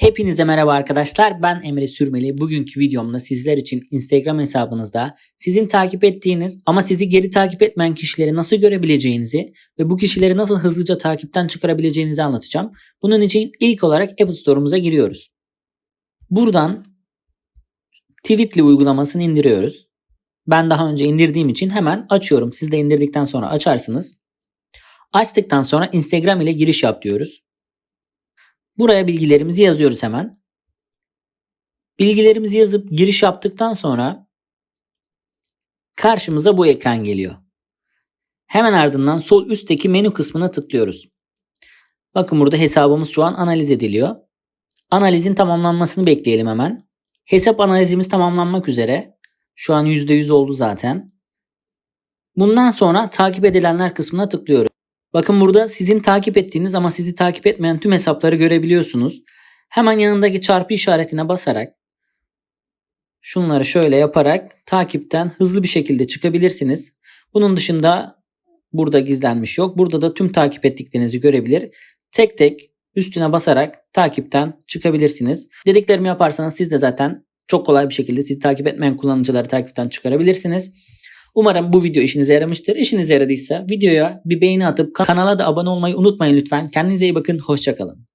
Hepinize merhaba arkadaşlar. Ben Emre Sürmeli. Bugünkü videomda sizler için Instagram hesabınızda sizin takip ettiğiniz ama sizi geri takip etmeyen kişileri nasıl görebileceğinizi ve bu kişileri nasıl hızlıca takipten çıkarabileceğinizi anlatacağım. Bunun için ilk olarak App Store'umuza giriyoruz. Buradan Tweetly uygulamasını indiriyoruz. Ben daha önce indirdiğim için hemen açıyorum. Siz de indirdikten sonra açarsınız. Açtıktan sonra Instagram ile giriş yap diyoruz. Buraya bilgilerimizi yazıyoruz hemen. Bilgilerimizi yazıp giriş yaptıktan sonra karşımıza bu ekran geliyor. Hemen ardından sol üstteki menü kısmına tıklıyoruz. Bakın burada hesabımız şu an analiz ediliyor. Analizin tamamlanmasını bekleyelim hemen. Hesap analizimiz tamamlanmak üzere. Şu an %100 oldu zaten. Bundan sonra takip edilenler kısmına tıklıyoruz. Bakın burada sizin takip ettiğiniz ama sizi takip etmeyen tüm hesapları görebiliyorsunuz. Hemen yanındaki çarpı işaretine basarak şunları şöyle yaparak takipten hızlı bir şekilde çıkabilirsiniz. Bunun dışında burada gizlenmiş yok. Burada da tüm takip ettiklerinizi görebilir. Tek tek üstüne basarak takipten çıkabilirsiniz. Dediklerimi yaparsanız siz de zaten çok kolay bir şekilde sizi takip etmeyen kullanıcıları takipten çıkarabilirsiniz. Umarım bu video işinize yaramıştır. İşinize yaradıysa videoya bir beğeni atıp kanala da abone olmayı unutmayın lütfen. Kendinize iyi bakın. Hoşçakalın.